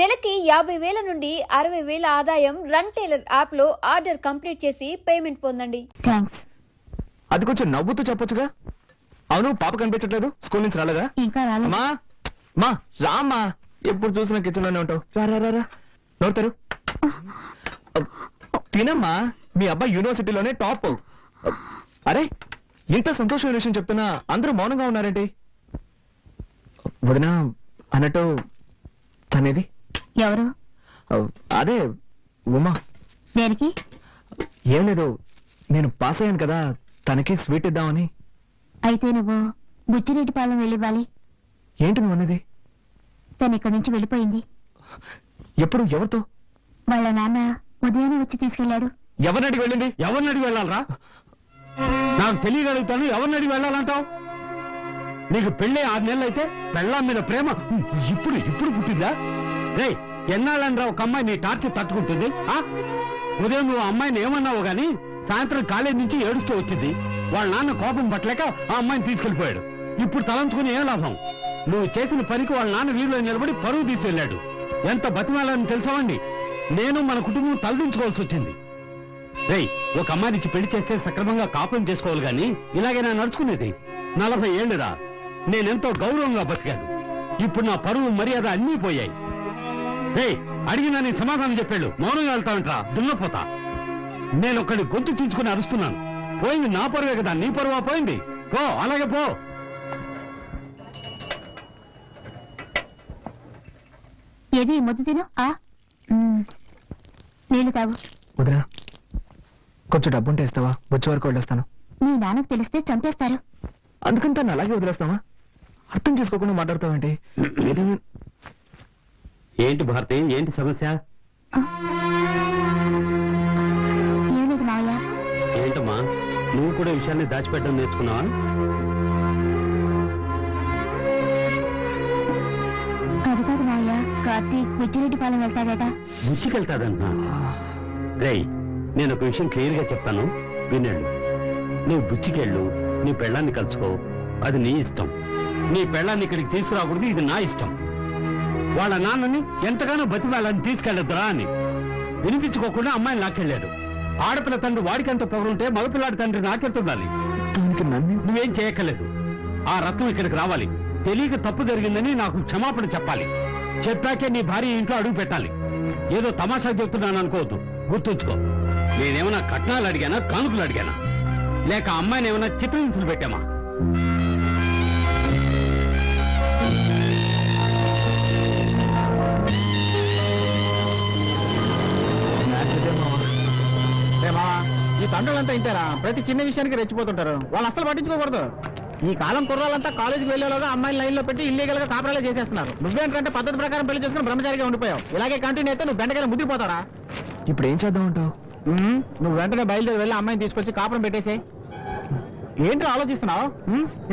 నెలకి యాభై వేల నుండి అరవై వేల ఆదాయం రన్ టైలర్ యాప్లో ఆర్డర్ కంప్లీట్ చేసి పేమెంట్ పొందండి. అది కొంచెం నవ్వుతూ చెప్పొచ్చుగా. అవును పాప కనిపించట్లేదు. స్కూల్ నుంచి రాలేదా? ఇంకా రాలేదు. అమ్మా మా రామ్మా. ఎప్పుడు చూసినా కిచెన్లోనే ఉంటావు. రా రా రా రా. నవ్వుతారు తినమ్మా. మీ అబ్బాయి యూనివర్సిటీలోనే టాప్. అరే ఇంత సంతోషమైన విషయం చెప్తున్నా అందరూ మౌనంగా ఉన్నారేంటి? వదిన అన్నట్టు తనేది? ఎవరు? అదే ఉమా. దేనికి? ఏం లేదు నేను పాస్ అయ్యాను కదా తనకి స్వీట్ ఇద్దామని. అయితే నువ్వు బుచ్చిరెడ్డిపాలెం వెళ్ళివ్వాలి. ఏంటి నువ్వు అన్నది? తను ఇక్కడి నుంచి వెళ్ళిపోయింది. ఎప్పుడు ఎవరితో? వాళ్ళ నాన్న ఉదయాన్నే వచ్చి తీసుకెళ్ళాడు ఎవరిని అడిగి వెళ్ళింది? ఎవరిని అడిగి వెళ్ళాలరా? నాకు తెలియగలుగుతాను ఎవరిని అడిగి వెళ్ళాలంటావు? నీకు పెళ్ళి ఆరు నెలలు అయితే పెళ్ళాం మీద ప్రేమ ఇప్పుడు ఇప్పుడు పుట్టిందా? రే ఎన్నాళ్ళనరా ఒక అమ్మాయి నీ టార్చర్ తట్టుకుంటుంది ఆ? ఉదయం నువ్వు అమ్మాయిని ఏమన్నావు గాని సాయంత్రం కాలేజీ నుంచి ఏడుస్తూ వచ్చింది. వాళ్ళ నాన్న కోపం పట్టలేక ఆ అమ్మాయిని తీసుకెళ్ళిపోయాడు ఇప్పుడు తలంచుకుని ఏం లాభం? నువ్వు చేసిన పనికి వాళ్ళ నాన్న వీధిలో నిలబడి పరువు తీసుకెళ్ళాడు. ఎంత బతిమాలని తెలుసావండి నేను మన కుటుంబం తలదించుకోవాల్సి వచ్చింది. రేయ్ ఒక అమ్మాయినిచ్చి పెళ్ళి చేస్తే సక్రమంగా కాపురం చేసుకోవాలి గాని ఇలాగే నా నడుచుకునేది. నలభై ఏళ్ళురా. నేనెంతో గౌరవంగా బతికాను. ఇప్పుడు నా పరువు మర్యాద అన్నీ పోయాయి. అడిగినా నీ సమాధానం చెప్పాడు. మౌనంగా వెళ్తావంట్రా. దున్నపోతా నేను ఒకడి గొంతు తీర్చుకుని అరుస్తున్నాను. పోయింది నా పరువే కదా నీ పరువా పోయింది? పో అలాగే పో. ఏది ముద్దు తిను? ఆ. నీళ్ళు తాగు. వదిన కొంచెం డబ్బుంటే ఇస్తావా? వచ్చే వరకు వెళ్ళొస్తాను మీ నాన్నకు తెలిస్తే చంపేస్తారు. అందుకని తను అలాగే వదిలేస్తావా? అర్థం చేసుకోకుండా మాట్లాడతావేంటి? ఏంటి భారతి? ఏంటి సమస్య? ఆ. ఏం లేదు మావయ్య? ఏంటమ్మా? నువ్వు కూడా విషయాన్ని దాచిపెట్టడం నేర్చుకున్నావా? అది కాదు మావయ్య. కార్తీక్ బుచ్చిరెడ్డిపాలెం వెళ్తాడట. బుచ్చికెళ్తాదంటున్నా రేయ్ నేను ఒక విషయం క్లియర్గా చెప్తాను. వినండి. నువ్వు బుచ్చికెళ్ళు నీ పెళ్ళాన్ని కలుసుకో. అది నీ ఇష్టం. నీ పెళ్ళాన్ని ఇక్కడికి తీసుకురాకూడదు ఇది నా ఇష్టం. వాళ్ళ నాన్నని ఎంతగానో బతిమాలని తీసుకెళ్ళొద్దురా అని. వినిపించుకోకుండా అమ్మాయిని లాక్కెళ్ళాడు. ఆడపిల్ల తండ్రి వాడికి ఎంత పొగరుంటే మగపిల్లాడి తండ్రి నాకెళ్తుండాలి దానికి నన్ను? నువ్వేం చేయక్కర్లేదు. ఆ రత్నం ఇక్కడికి రావాలి. తెలియక తప్పు జరిగిందని నాకు క్షమాపణ చెప్పాలి. చెప్పాకే నీ భార్య ఇంట్లో అడుగు పెట్టాలి. ఏదో తమాషా చెప్తున్నాను అనుకోవద్దు. గుర్తుంచుకో. నేనేమైనా కట్నాలు అడిగానా కానుకలు అడిగానా? లేక అమ్మాయిని ఏమైనా చిత్రహింసలు పెట్టామా? తండ్రులంతా ఇంతేరా? ప్రతి చిన్న విషయానికి రెచ్చిపోతుంటారు. వాళ్ళు అసలు పట్టించుకోకూడదు. ఈ కాలం కుర్రాలంతా కాలేజీకి వెళ్ళేలోగా అమ్మాయిని లైన్లో పెట్టి ఇల్లీగల్గా కాపరాలే చేసేస్తున్నారు. నువ్వేంటంటే పద్ధతి ప్రకారం పెళ్ళి చేసుకుని బ్రహ్మచారిగా ఉండిపోయావు. ఇలాగే కంటిన్యూ అయితే నువ్వు బెండకాయలు ముద్దిపోతారా ఇప్పుడు ఏం చేద్దాం అంటావు? నువ్వు వెంటనే బయలుదేరి వెళ్ళి అమ్మాయిని తీసుకొచ్చి కాపురం పెట్టేసే ఏంటి ఆలోచిస్తున్నావు?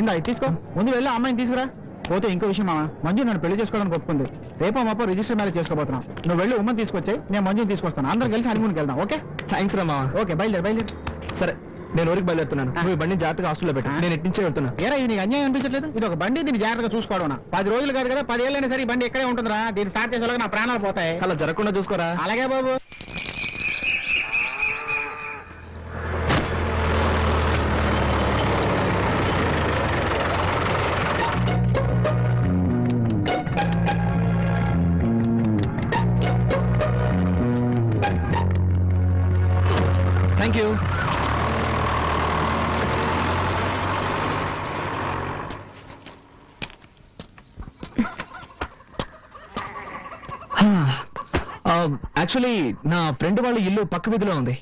ఇది తీసుకో. ముందు వెళ్ళి అమ్మాయిని తీసుకురా. పోతే ఇంకో విషయం మామ మంజు నన్ను పెళ్ళి చేసుకోవడానికి ఒప్పుకుంది. రేపో మాపో రిజిస్టర్ మ్యారేజ్ చేసుకోబోతున్నాం. నువ్వు వెళ్ళి ఉమ్మని తీసుకొచ్చి నేను మంజుని తీసుకొస్తాను. అందరం కలిసి హనీమూన్కి వెళ్దాం ఓకే? థ్యాంక్స్ రా మావా. ఓకే బయలుదేరి బయలుదేరి. సరే నేను ఊరికి బయలుదేరుతున్నాను. నువ్వు ఈ బండి జాగ్రత్తగా హాస్టల్లో పెట్టు. నేను ఇటు నుంచే వెళ్తున్నా. ఏరా ఇది నీకు అన్యాయం అనిపించట్లేదు? ఇది ఒక బండి దీన్ని జాగ్రత్తగా చూసుకోవడం పది రోజులు కాదు కదా పది ఏళ్ళైనా సరే ఈ బండి ఇక్కడే ఉంటుందిరా? దీన్ని స్టార్ట్ చేసేలాగా నా ప్రాణాలు పోతాయి. అలా జరగకుండా చూసుకోరా? అలాగే బాబు. యాక్చువల్లీ నా ఫ్రెండ్ వాళ్ళ ఇల్లు పక్క వీధిలో ఉంది.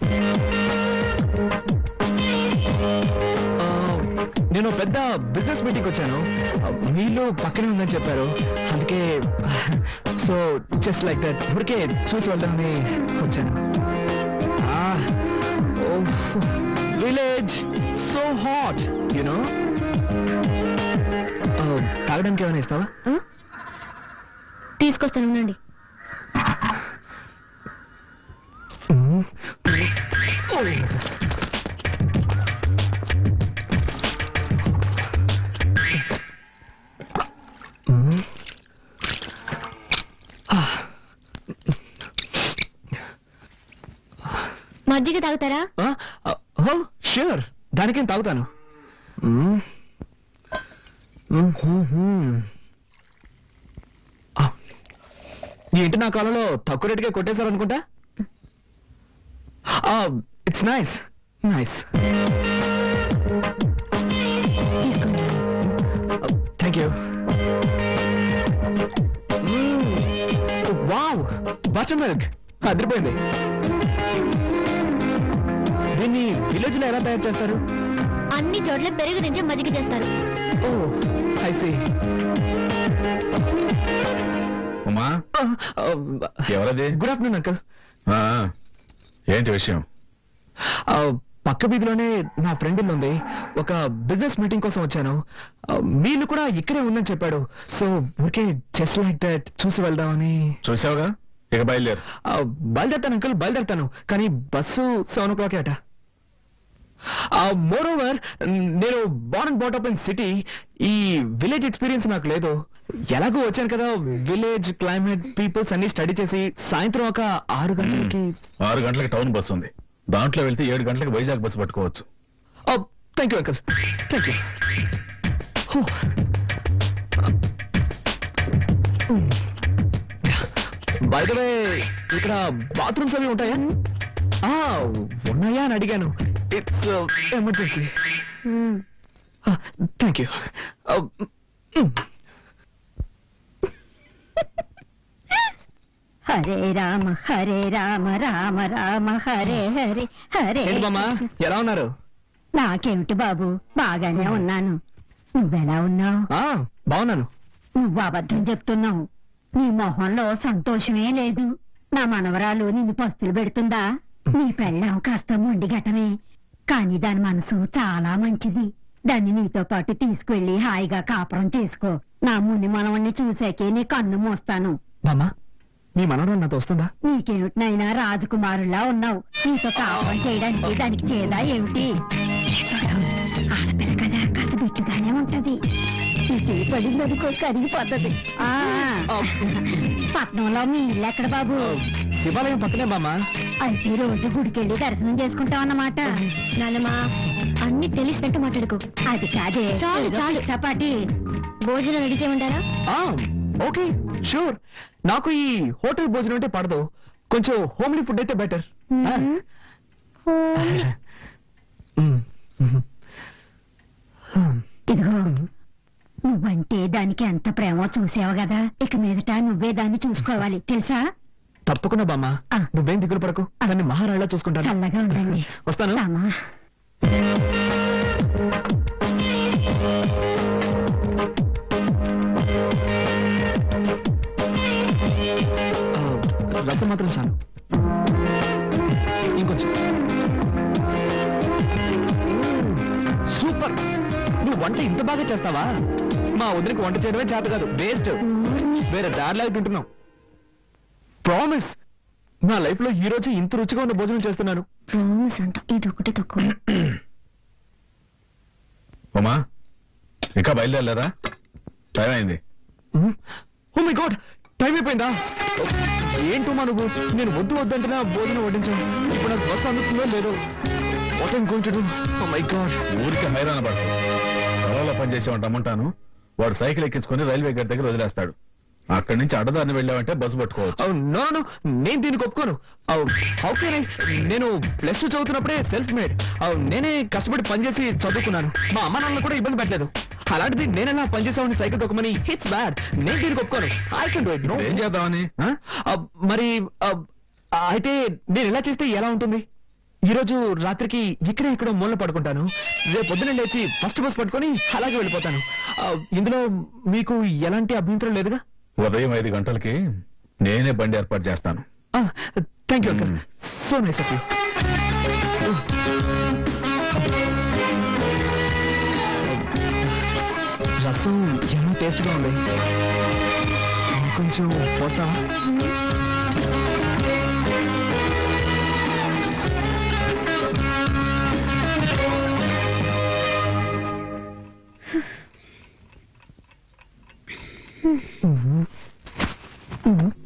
నేను పెద్ద బిజినెస్ మీటింగ్ వచ్చాను. వీళ్ళు పక్కనే ఉందని చెప్పారు. అందుకే సో జస్ట్ లైక్ దట్ ఊరికే చూసి వెళ్దామని వచ్చాను. విలేజ్ సో హాట్ యునో తాగడానికి ఏమైనా ఇస్తావా? తీసుకొస్తాను ఉండండి. మజ్జిగ తాగుతారా? షూర్. దానికేం తాగుతాను? ఏంటి నా కాలంలో తక్కువ రేటుకే కొట్టేశారు అనుకుంటా it's nice nice thank you wow butter milk అదిరిపోయింది. దీన్ని విలేజ్లో ఎలా తయారు చేస్తారు? అన్ని చోట్ల పెరుగు నుంచి మజ్జిగ చేస్తారు. ఓ ఐ సీ ఉమా ఎవరది? గుడ్ ఆఫ్టర్నూన్ అంకల్ ఆ, ఏంటి విషయం? పక్క వీధిలోనే నా ఫ్రెండ్ ఇల్లు ఉంది. ఒక బిజినెస్ మీటింగ్ కోసం వచ్చాను. ఆ, మీ ఇల్లు కూడా ఇక్కడే ఉందని చెప్పాడు. సో ఊరికే జస్ట్ లైక్ దట్ చూసి వెళ్దామని. చూసావుగా? ఇక బయలుదేరు. ఆ, బయలుదేరుతాను అంకుల్ బయలుదేరుతాను. కానీ బస్సు సెవెన్ ఓ క్లాక్ అట. మోర్ ఓవర్ నేను born and brought up in city ఈ విలేజ్ ఎక్స్పీరియన్స్ నాకు లేదు. ఎలాగో వచ్చాను కదా విలేజ్ క్లైమేట్ పీపుల్స్ అన్ని స్టడీ చేసి సాయంత్రం ఒక ఆరు గంటలకి ఆరు గంటలకు టౌన్ బస్సు ఉంది. దాంట్లో వెళ్తే ఏడు గంటలకు వైజాగ్ బస్సు పట్టుకోవచ్చు. Thank you uncle thank you బయటవే ఇక్కడ బాత్రూమ్స్ అవి ఉంటాయా? ఉన్నాయా అని అడిగాను. It's emergency thank you Hare Rama Hare Rama Rama Rama Hare Hare Hare ఎలా ఉన్నారు? నాకేమిటి బాబు? బాగానే ఉన్నాను. నువ్వెలా ఉన్నావు? ఆ, బాగున్నాను. నువ్వు అబద్ధం చెప్తున్నావు. నీ మొహంలో సంతోషమే లేదు. నా మనవరాలు నిన్ను పస్తులు పెడుతుందా? నీ పెళ్ళాం కాస్త మొండిగటమే కాని దాని మనసు చాలా మంచిది. దాన్ని నీతో పాటు తీసుకువెళ్ళి హాయిగా కాపురం చేసుకో. నా ముని మనవణ్ణి చూసాకే నీ కన్ను మోస్తాను. మామా మీ మనవరాలు నాతో వస్తుందా? నీకేమిటినైనా రాజకుమారులా ఉన్నావు? నీతో కాపురం చేయడానికి దానికి చేదా ఏమిటి? ఆడపిల్ల కదా కాస్త బిట్టుగానే ఉంటది పడింది అనుకో కరిగిపోతుంది. ఆ, పట్నంలో మీ ఇల్లు ఎక్కడ బాబు? శివాలయం పక్కనే మామా. అయితే రోజు గుడికెళ్ళి దర్శనం చేసుకుంటాం అన్నమాట నానమ్మా అన్ని తెలిసినట్టు మాట్లాడుకో. అది కాదే. చాలు చాలు. చపాటి భోజనం రెడీ చేయమంటారా? ఆ, ఓకే షూర్. నాకు ఈ హోటల్ భోజనం అంటే పడదు. కొంచెం హోమ్లీ ఫుడ్ అయితే బెటర్. ఇదిగో నువ్వంటే దానికి ఎంత ప్రేమో చూసావు కదా. ఇక మీదట నువ్వే దాన్ని చూసుకోవాలి. తెలుసా? తప్పకుండా బామ్మ. నువ్వేం దిగులు పడకు. దాన్ని మహారాణిలా చూసుకుంటాను. వస్తాను. రసం మాత్రం చాలు. ఇంకొంచెం. సూపర్. నువ్వు వంట ఇంత బాగా చేస్తావా? మా వదిలికి వంట చేయడమే చేత కాదు. వేస్ట్. వేరే దారిలాగా తింటున్నావు ప్రామిస్. నా లైఫ్లో ఈ రోజు ఇంత రుచిగా ఉన్న భోజనం చేస్తున్నాను. ప్రామిస్ అంట. ఇది ఒకటి తక్కువ. ఉమా ఇంకా బయలుదేరలేదా టైం అయింది. ఓ మై గాడ్ టైం అయిపోయిందా? ఏంటో మా నువ్వు? నేను వద్దు వద్దంటున్నా భోజనం వడ్డించాను. ఇప్పుడు నాకు బస్సు అందుతుందో లేదో what I'm going to do oh my god. ఊరికి హైరాణ పడతాడు పొలంలో పనిచేసేవాడు రమ్మంటాను. వాడు సైకిల్ ఎక్కించుకొని రైల్వే గేట్ దగ్గర వదిలేస్తాడు. అక్కడి నుంచి అడ్డదారిని వెళ్ళావంటే బస్సు పట్టుకోవచ్చు. నో నో నేను దీనికి ఒప్పుకోను నేను ప్లస్ టూ చదువుతున్నప్పుడే సెల్ఫ్ మేడ్ నేనే కష్టపడి పనిచేసి చదువుకున్నాను. మా అమ్మ నాన్న కూడా ఇబ్బంది పెట్టలేదు. అలాంటిది నేనెలా పనిచేసామని సైకిల్ తొక్కమని హిట్స్ బ్యాడ్. నేను దీనికి ఒప్పుకోను I can do it no ఏం చేద్దామని? మరి అయితే నేను ఎలా చేస్తే ఎలా ఉంటుంది? ఈ రోజు రాత్రికి ఇక్కడే ఇక్కడ మూల పడుకుంటాను. రేపు పొద్దున లేచి ఫస్ట్ బస్ పట్టుకొని అలాగే వెళ్ళిపోతాను. ఇందులో మీకు ఎలాంటి అభ్యంతరం లేదుగా? ఉదయం ఐదు గంటలకి నేనే బండి ఏర్పాటు చేస్తాను. Thank you uncle. So nice of you రసం ఎంత టేస్ట్గా ఉంది. కొంచెం పోస్తావా? Uhum. Uhum. uhum.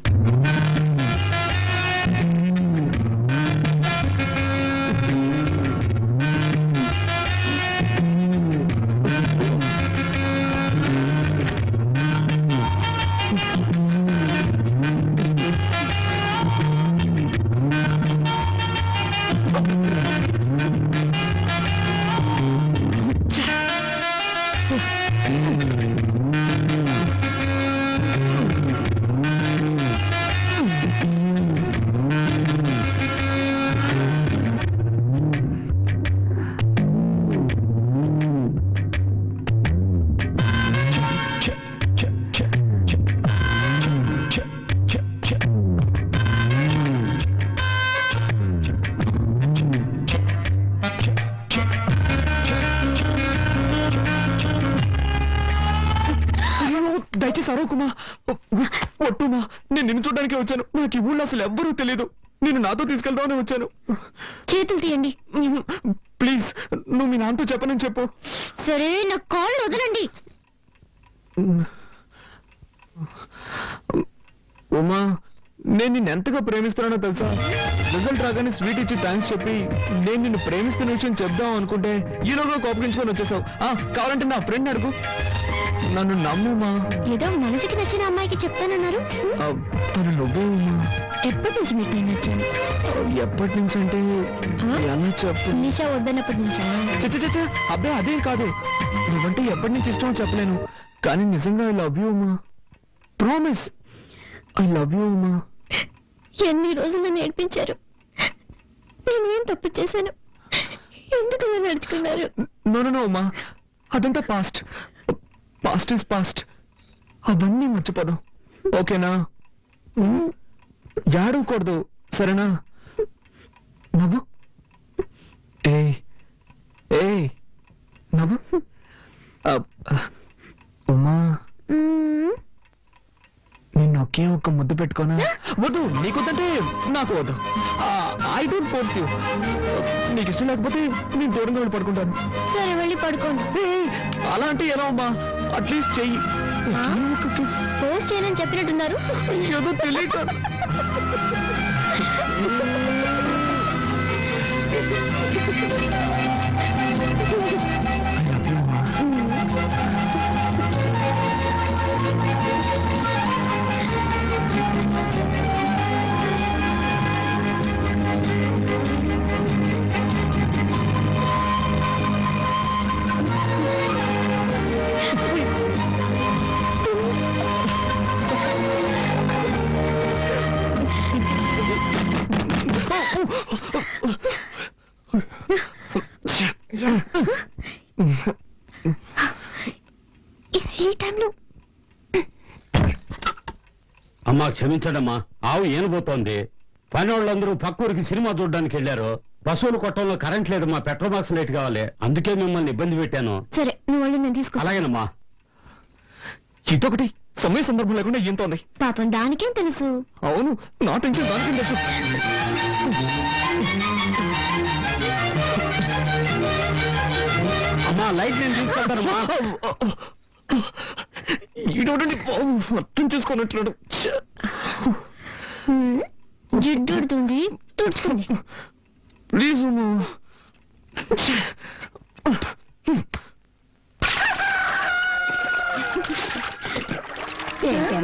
దయచేసి అరవకుమా ఒట్టుమా నేను నిన్ను చూడడానికి వచ్చాను. నాకు ఈ ఊళ్ళో అసలు ఎవ్వరూ తెలియదు నేను నాతో తీసుకెళ్దామని వచ్చాను. చేతులు తీయండి. ప్లీజ్ నువ్వు మీ నాన్నతో చెప్పనని చెప్పు. సరే నా కాళ్ళు వదలండి. ఉమా నేను నిన్ను ఎంతగా ప్రేమిస్తున్నానో తెలుసా? రిజల్ట్ రాగానే స్వీట్ ఇచ్చి థ్యాంక్స్ చెప్పి నేను నిన్ను ప్రేమిస్తున్న విషయం చెప్దాం అనుకుంటే ఈలోగా కోపగించుకొని వచ్చేసావు. ఆ, కావాలంటే నా ఫ్రెండ్ అడుగు. నన్ను నమ్ముమా ఏదో మనసుకి నచ్చిన అమ్మాయికి చెప్తానన్నారు. ఆ, తను నువ్వే ఉమా ఎప్పటి నుంచి మీకు నేను నచ్చాను ఎప్పటి నుంచి అంటే ఎలా చెప్పు. నిషా వద్దన్నప్పటి నుంచా? చచ్చ చచ్చ అబ్బే అదేం కాదు. నువ్వంటే ఎప్పటి నుంచి ఇష్టమో చెప్పలేను. కానీ నిజంగా I love you Uma promise I love you Uma ఎన్ని రోజులు నేర్పించారు? నేనేం తప్పు చేశాను? ఎందుకు ఇలా నడుచుకున్నారు? నో నో నో అమ్మా. అదంతా పాస్ట్ పాస్ట్ ఇస్ పాస్ట్ అవన్నీ మర్చిపోదాం ఓకేనా? ఏడవకూడదు. సరేనా? నవ్వు. ఏ ఏ నవ్వు. అబ్, ఉమ్మా నేను ఒకే ఒక్క ముద్దు పెట్టుకోనా? వద్దు నీకొద్దంటే నాకు వద్దు. ఐ డోంట్ ఫోర్స్ యూ నీకు ఇష్టం లేకపోతే నేను దూరంగా వెళ్ళి పడుకుంటాను. సరే వెళ్ళి పడుకోండి. అలా అంటే ఎలా అమ్మా? అట్లీస్ట్ చెయ్యి? పోస్ట్ చేయనని చెప్పినట్టున్నారు. ఏదో తెలియక. క్షమించడమ్మా. ఆవు ఏనబోతోంది పని వాళ్ళందరూ పక్కూరికి సినిమా చూడడానికి వెళ్ళారు. పశువుల కొట్టంలో కరెంట్ లేదమ్మా. పెట్రోల్ బాక్స్ లైట్ కావాలి. అందుకే మిమ్మల్ని ఇబ్బంది పెట్టాను. సరే నువ్వు వెళ్ళి నేను తీసుకొస్తా. అలాగేనమ్మా. ఇదొకటి సమయ సందర్భం లేకుండా ఏంతో ఉంది పాపం దానికేం తెలుసు? అవును నా టెన్షన్ దానికి తెలుసు? అమ్మా లైట్ నేను తీసుకెళ్తానమ్మా. ఈడోడండి మొత్తం చేసుకున్నట్లు. జిడ్డు ఉడుతుంది తుడుచుకోండి. ప్లీజ్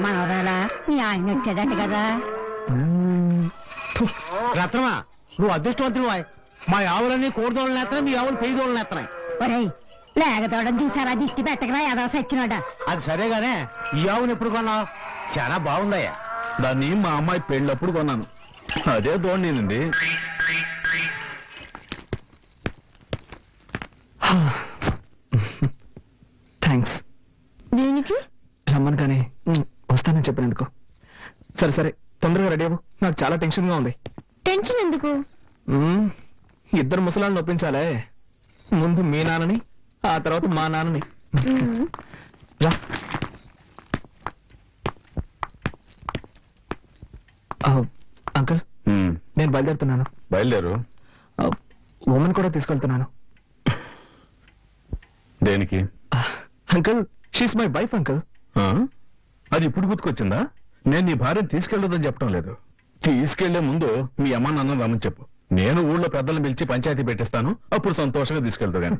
మనవరాలా నీ ఆయన వచ్చేదట కదా. రత్నమా నువ్వు అదృష్టవంతులు మా ఆవులన్నీ కోడిదోళ్ళని ఎత్తనాయి మీ ఆవులు పెయ్యదోళ్ళని ఎత్తనాయి ఒరేయ్ లేగదోడం చూసారా దిష్టి పెట్టకరా ఏదో సచ్చినోడా? అది సరేగానే ఈ ఆవును ఎప్పుడు కొన్నావు? చాలా బాగుందయ్యా. దాన్ని మా అమ్మాయి పెళ్ళప్పుడు కొన్నాను. అదే దోణింది థ్యాంక్స్ దేనికి? రమ్మను కానీ వస్తానని చెప్పినందుకు. సరే సరే తొందరగా రెడీ అవ్వు. నాకు చాలా టెన్షన్గా ఉంది. టెన్షన్ ఎందుకు. ఇద్దరు ముసలాళ్ళని ఒప్పించాలే. ముందు మీ నాన్నని ఆ తర్వాత మా నాన్నని. హ్మ్. రా. ఆ, అంకుల్ ఉమ్, నేను బయలుదేరుతున్నాను. బయలుదేరు. ఉమెన్ కూడా తీసుకెళ్తున్నాను. దేనికి? ఆ, uncle she's my wife uncle. ఆ? అది ఇప్పుడు గుర్తుకొచ్చిందా? నేను నీ భార్యను తీసుకెళ్ళదని చెప్పడం లేదు. తీసుకెళ్ళే ముందు మీ అమ్మ నాన్న రమ్మని చెప్పు. నేను ఊళ్ళో పెద్దలను పిలిచి పంచాయతీ పెట్టిస్తాను. అప్పుడు సంతోషంగా తీసుకెళ్తా గాని.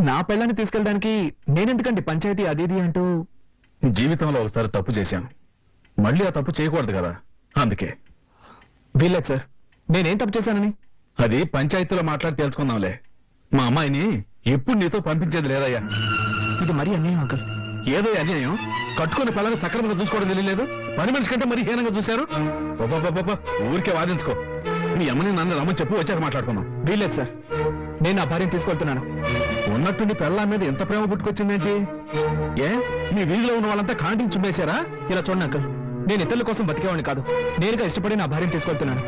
నా పెళ్ళాన్ని తీసుకెళ్ళడానికి నేనెందుకండి పంచాయతీ అది ఇది అంటూ? జీవితంలో ఒకసారి తప్పు చేశాను. మళ్ళీ ఆ తప్పు చేయకూడదు కదా? అందుకే. వీల్లేదు సార్. నేనేం తప్పు చేశానని? అది పంచాయతీలో మాట్లాడి తెలుసుకుందాంలే మా అమ్మాయిని ఎప్పుడు నీతో పంపించేది లేదయ్యా. ఇది మరీ అన్యాయం అంకుల్. ఏదో అన్యాయం? కట్టుకుని పిల్లలు సక్రమంగా చూసుకోవడం తెలియలేదు? పని మనిషి కంటే మరీ హీనంగా చూశారు? ఊరికే వాదించుకో. మీ అమ్మని నన్ను రమ్మని చెప్పు వచ్చాక మాట్లాడుకుందాం. వీల్లేదు సార్. నేను నా భార్యను తీసుకెళ్తున్నాను. ఉన్నట్టుండి పెళ్ళా మీద ఎంత ప్రేమ పుట్టుకొచ్చిందేంటి? ఏ? మీ వీధిలో ఉన్న వాళ్ళంతా కాంటించి చుమ్మేశారా? ఇలా చూడండి నేను ఇతరుల కోసం బతికేవాడిని కాదు. నేరుగా ఇష్టపడి నా భార్యను తీసుకెళ్తున్నాను.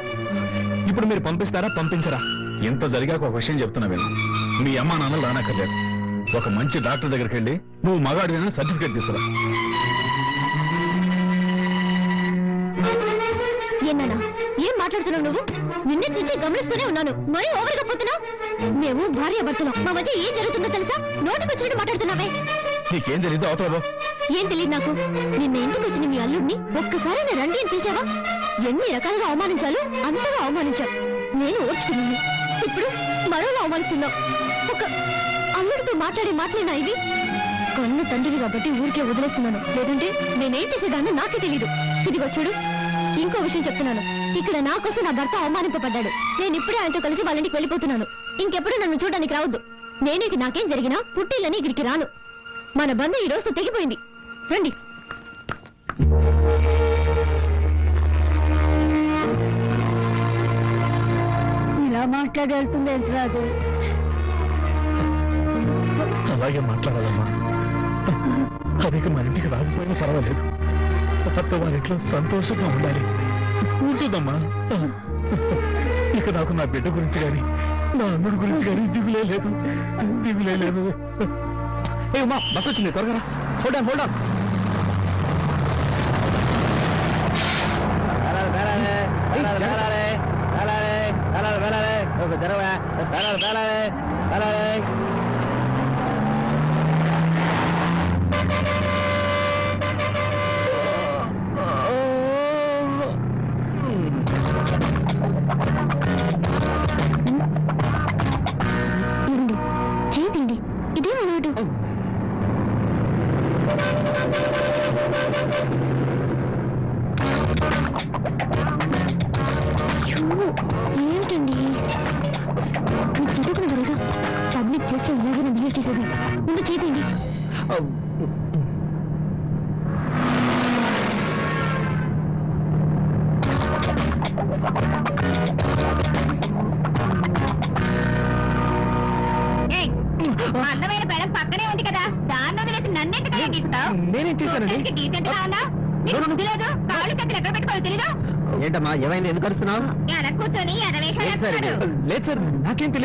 ఇప్పుడు మీరు పంపిస్తారా పంపించరా? ఎంత జరిగాక ఒక విషయం చెప్తున్నా విను. మీ అమ్మా నాన్నలు రానక్కర్లేదు ఒక మంచి డాక్టర్ దగ్గరికి వెళ్ళి నువ్వు మగాడివేనని సర్టిఫికేట్ తీసుకురా. ఏం మాట్లాడుతున్నావు నువ్వు? నిన్నటి నుంచి గమనిస్తూనే ఉన్నాను. మరీ ఓవర్గా పోతున్నావు? మేము భార్య భర్తలం మా మధ్య ఏం జరుగుతుందో తెలుసా? నోటికి వచ్చినట్టు మాట్లాడుతున్నావే. నీకేం తెలియదు అవతల ఏం తెలియదు నాకు? నిన్న ఇంటికి వచ్చిన మీ అల్లుడిని? ఒక్కసారి రండి అని పిలిచావా? ఎన్ని రకాలుగా అవమానించాలో అంతగా అవమానించావు. నేను ఓర్చుకున్నాను. ఇప్పుడు మరోలా అవమానిస్తున్నావు. ఒక అల్లుడితో మాట్లాడే మాటలేనా ఇవి? కన్ను తండ్రివి కాబట్టి ఊరికే వదిలేస్తున్నాను. లేదంటే నేనేం చేసేదాన్ని నాకే తెలీదు. ఇదిగో చూడు ఇంకో విషయం చెప్తున్నాను. ఇక్కడ నా కోసం నా భర్త అవమానింపబడ్డాడు. నేను ఇప్పుడే ఆయనతో కలిసి వాళ్ళ ఇంటికి వెళ్ళిపోతున్నాను. ఇంకెప్పుడు నన్ను చూడడానికి రావద్దు. నేను ఇక నాకేం జరిగినా పుట్టిల్లని ఇక్కడికి రాను. మన బంధం ఈ రోజు తెగిపోయింది. రండి. ఇలా మాట్లాడి వెళ్తుంది రాదు అలాగే మాట్లాడాలమ్మా. అదిక మన ఇంటికి రాకపోయినా పర్వాలేదు. అత్త వారి ఇంట్లో సంతోషంగా ఉండాలి. కూర్చోదమ్మా ఇక నాకు నా బిడ్డ గురించి గాని నా అన్నుడి గురించి కానీ దిగులే లేదు. దిగులే లేదు. ఏ ఉమా బస్ వచ్చింది త్వరగా హోల్డ్ ఆన్ హోల్డ్ ఆన్ ఇవ్వండి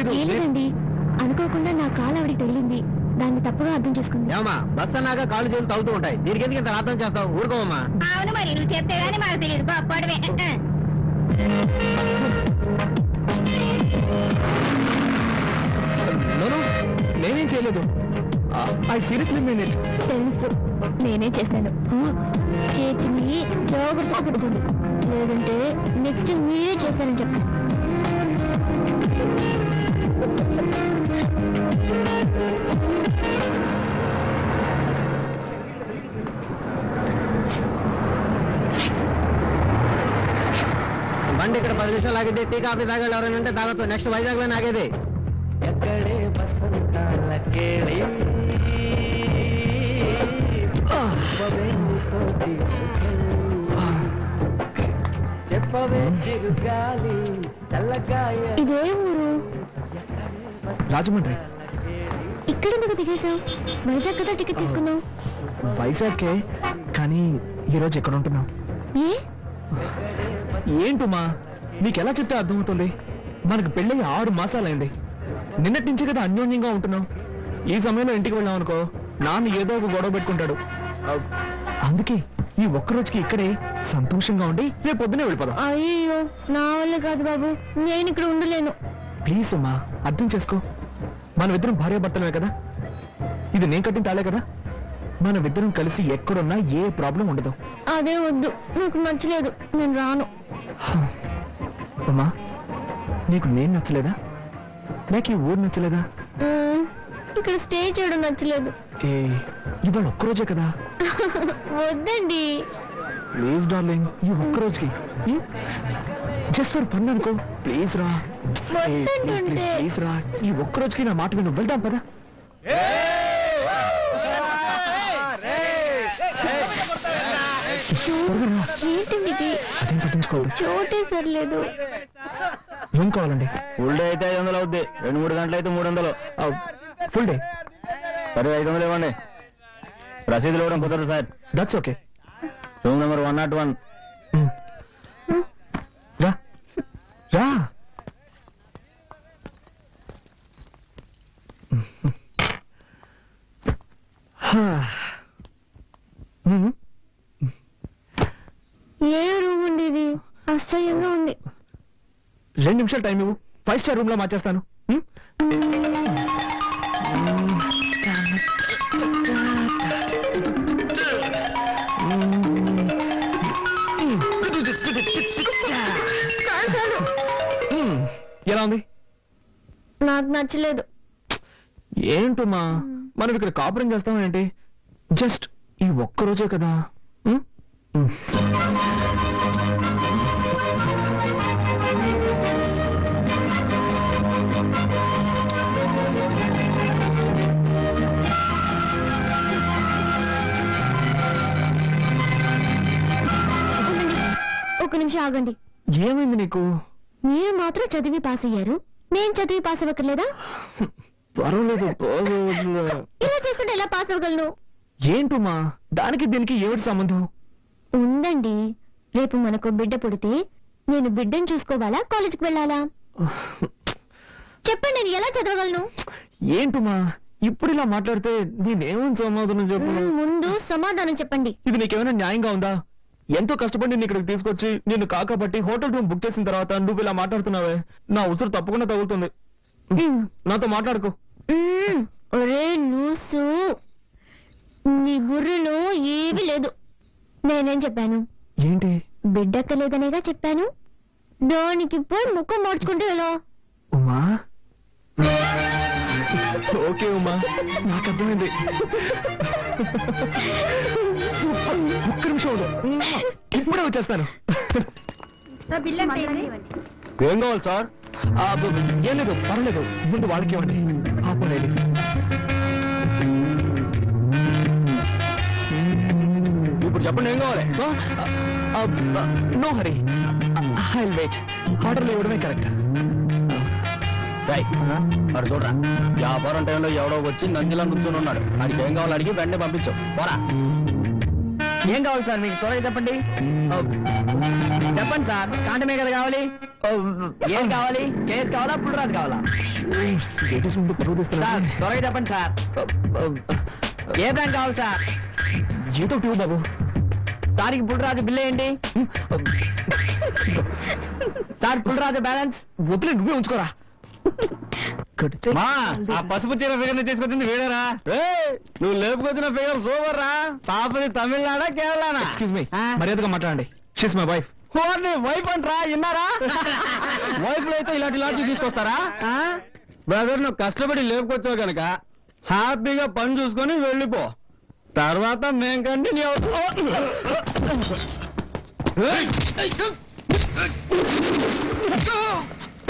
తెలీదు. లేదండి అనుకోకుండా నా కాలు ఆవిడకి తగిలింది. దాన్ని తప్పుగా అర్థం చేసుకుంది. ఏమమ్మా బస్ అన్నాక కాళ్ళు చేతులు తగ్గుతూ ఉంటాయి. దీనికి ఎందుకు ఇంత అర్థం చేస్తావు? ఊరుకోమమ్మా అవును మరి నువ్వు చెప్తే గానీ మాకు తెలియదు గొప్పడవే నోను నేనేం చేయలేదు. I seriously mean it. తెలుసు. నేనే చేశాను. చేతిని జాగ్రత్తగా పెట్టుకోండి లేదంటే నెక్స్ట్ మీరే చేస్తానని చెప్పండి పది నిమిషాలు ఆగితే టీ కాఫీ తాగాలి ఎవరైనా ఉంటే తాగొచ్చు నెక్స్ట్ వైజాగ్లో ఆగేది ఇదే ఊరు? రాజమండ్రి. ఇక్కడ ఎందుకు దిగేశావు? వైజాగ్ కదా టికెట్ తీసుకున్నావు. వైజాగ్కే కానీ ఈరోజు ఎక్కడ ఉంటున్నావు ఏ? ఏంటమ్మా? నీకు ఎలా చెప్తే అర్థమవుతుంది? మనకు పెళ్ళి ఆరు మాసాలైంది. నిన్నటి నుంచి కదా అన్యోన్యంగా ఉంటున్నాం. ఈ సమయంలో ఇంటికి వెళ్ళాం అనుకో నాన్న ఏదో ఒక గొడవ పెట్టుకుంటాడు. అందుకే ఈ ఒక్క రోజుకి ఇక్కడే సంతోషంగా ఉండి రేపు పొద్దునే వెళ్ళిపోదాం. అయ్యో నా వల్ల కాదు బాబు. నేను ఇక్కడ ఉండలేను. ప్లీజ్ అమ్మా అర్థం చేసుకో. మనమిద్దరం భార్యాభర్తలమే కదా? ఇది నేను కట్టిన తాళే కదా? మనమిద్దరం కలిసి ఎక్కడున్నా ఏ ప్రాబ్లం ఉండదు. అదే వద్దు. నాకు నచ్చలేదు. నేను రాను. అమ్మా నీకు నేను నచ్చలేదా? నాకు ఈ ఊరు నచ్చలేదా? ఇక్కడ స్టే చేయడం నచ్చలేదు. ఏ ఇవాళ ఒక్కరోజే కదా? వద్దండి. ప్లీజ్ డార్లింగ్ ఈ ఒక్కరోజుకి. జస్ట్ ఫర్ ఫన్ అనుకో. ప్లీజ్ రా. ప్లీజ్ రా. ఈ ఒక్కరోజుకి నా మాట విను. వెళ్దాం పదా త్వరగా రా. ఏంటండి ఇది పట్టించుకోవద్దు చోటే సర్లేదు. ఏం కావాలండి. ఫుల్ డే అయితే ఐదు వందలు అవుద్ది. రెండు మూడు గంటలు అయితే మూడు వందలు. ఫుల్ డే సరే ఐదు వందలు ఇవ్వండి. రసీదులు ఇవ్వడం కుదరదు sir. That's okay room number one not one. రా. రా ఏ రూమ్ ఉండేది అస్సలు ఆకలిగా ఉంది రెండు నిమిషాలు టైం ఇవ్వు. ఫైవ్ స్టార్ రూమ్లో మార్చేస్తాను. ఎలా ఉంది? నాకు నచ్చలేదు. ఏంటమ్మా? మనం ఇక్కడ కాపురం చేస్తాం ఏంటి? జస్ట్ ఈ ఒక్క రోజే కదా. నిమిషం ఆగండి. ఏమైంది నీకు? మీరు మాత్రం చదివి పాస్ అయ్యారు. నేను చదివి పాస్ అవ్వక్కర్లేదా? పర్వాలేదు. ఇలా చేసుకుంటే ఎలా పాస్ అవ్వగలను? ఏంటమ్మా? దానికి దీనికి ఏమిటి సంబంధం? ఉందండి. రేపు మనకు బిడ్డ పుడితే నేను బిడ్డను చూసుకోవాలా కాలేజీకి వెళ్ళాలా? చెప్పండి నేను ఎలా చదవగలను? ఏంటమ్మా? ఇప్పుడు ఇలా మాట్లాడితే నేనేమని సమాధానం చెప్పు ముందు సమాధానం చెప్పండి. ఇది నీకేమైనా న్యాయంగా ఉందా? ఎంతో కష్టపడి నిన్ను ఇక్కడికి తీసుకొచ్చి నిన్ను కాకబట్టి హోటల్ రూమ్ బుక్ చేసిన తర్వాత నువ్వు ఇలా మాట్లాడుతున్నావే? నా ఉసురు తప్పకుండా తగులుతుంది. నాతో మాట్లాడుకో. ఒరే లూసు నీ బుర్రలో ఏమీ లేదు. నేనేం చెప్పాను? ఏంటి? బిడ్డక్కలేదనేగా చెప్పాను? దానికి పోయి ముఖం మార్చుకుంటే ఎలా ఉమా? ఓకే ఉమా. నాకు అర్థమైంది. ఒక్క నిమిషం ఉండు. ఇప్పుడే వచ్చేస్తాను. ఏం కావాలి సార్? ఆ, బ- ఏం లేదు పర్లేదు ముందు వాడికి ఇవ్వండి. పాపం ఇప్పుడు చెప్పండి ఏం కావాలి? No hurry. ఐ వెయిట్ ఆర్డర్లు ఇవ్వడమే కరెక్ట్. వాడు చూడరా. వ్యాపారం టైంలో ఎవడో వచ్చి నందిలా నుంచుని ఉన్నాడు. వాడికి ఏం కావాలి అడిగి వెంటనే పంపించు. పోరా. ఏం కావాలి సార్? మీకు త్వరగా చెప్పండి. చెప్పండి సార్ కాంటమే కదా కావాలి? ఏం కావాలి? కేస్ కావాలా? పుల్లరాజు కావాలా? సార్ త్వరగా చెప్పండి సార్. ఏ బ్యాంక్ కావాలి సార్? జీతం ఇవ్వు బాబు. సార్కి పుల్లరాజు బిల్ ఏంటి సార్ పుల్లరాజు బ్యాలెన్స్? వదిలే నువ్వే ఉంచుకోరా. కడితే మా ఆ పసుపు చీర ఫిగర్ తీసుకొచ్చింది వీడరా నువ్వు లేపుకొచ్చిన ఫిగర్ సూపర్ రా పాపది తమిళనాడా కేరళనా ఎక్స్క్యూజ్ మీ మర్యాదగా మాట్లాడండి షీస్ మై వైఫ్ వైఫ్ అంటరా విన్నారా వైఫ్ అయితే ఇలాంటి ఇలాంటి తీసుకొస్తారా బ్రదర్ నువ్వు కష్టపడి లేపుకొచ్చావు కనుక హ్యాపీగా పని చూసుకొని వెళ్ళిపో తర్వాత మేం కంటిన్యూ ఏమండి? రండి.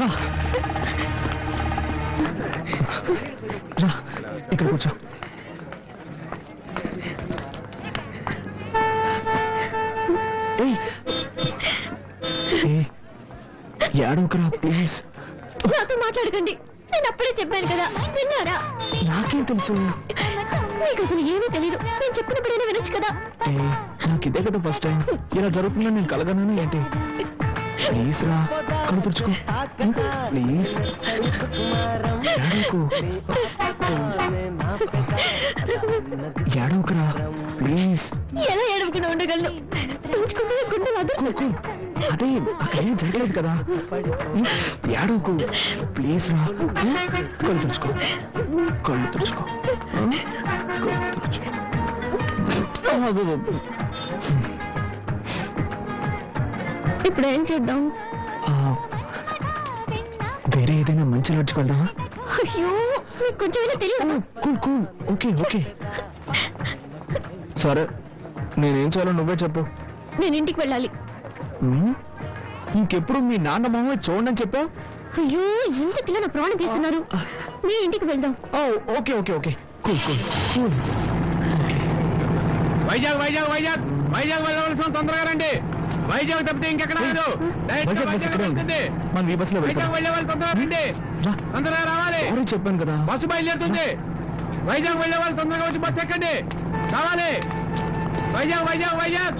రా రా ఇక్కడ కూర్చో ఏడవకురా ప్లీజ్ నాతో మాట్లాడకండి. నేను అప్పుడే చెప్పాను కదా. విన్నారా? నాకేం తెలుసు? మీకు అసలు ఏమీ తెలియదు నేను చెప్పినప్పుడైనా వినొచ్చు కదా. నాకు ఇదే కదా ఫస్ట్ టైం ఇలా జరుగుతుందని నేను కలగను ఏంటి? ప్లీజ్ రా కళ్ళు తుడుచుకో. ప్లీజ్ ఏడవకు. ఏడవకురా ప్లీజ్ ఎలా ఏడవకుండా ఉండగలను? పెంచుకుంటే గుండె అదే అక్కడ ఏం జరగలేదు కదా. ఏడవకు ప్లీజ్ రా. కళ్ళు తుడుచుకో. కళ్ళు తుడుచుకో. కళ్ళు తుడుచుకో. ఇప్పుడు ఏం చేద్దాం? వేరే ఏదైనా మంచి లాడ్జ్కి వెళ్దామా అయ్యో మీకు కొంచెమైనా తెలియదు? Cool cool okay okay. సరే నేనేం చేయాలో నువ్వే చెప్పు. నేను ఇంటికి వెళ్ళాలి. ఇంకెప్పుడు మీ నాన్న మొహమే చూడండి చెప్పా అయ్యో ఎందుకు నా ప్రాణం తీస్తున్నారు? మీ ఇంటికి వెళ్దాం. Okay okay okay. Vizag Vizag Vizag. Vizag వెళ్ళవలసిన తొందరగా రండి. వైజాగ్ తప్పితే ఇంకెక్కడ లేదు వైజాగ్. మనం ఈ బస్సులో వైజాగ్ వెళ్తాం వెళ్ళే వాళ్ళు తొందరగా రండి. తొందరగా రావాలి. చెప్పాను కదా. బస్సు బయలుదేరుతుంది. వైజాగ్ వెళ్ళే వాళ్ళు తొందరగా వచ్చి బస్సు ఎక్కండి. రావాలి. వైజాగ్ వైజాగ్ వైజాగ్.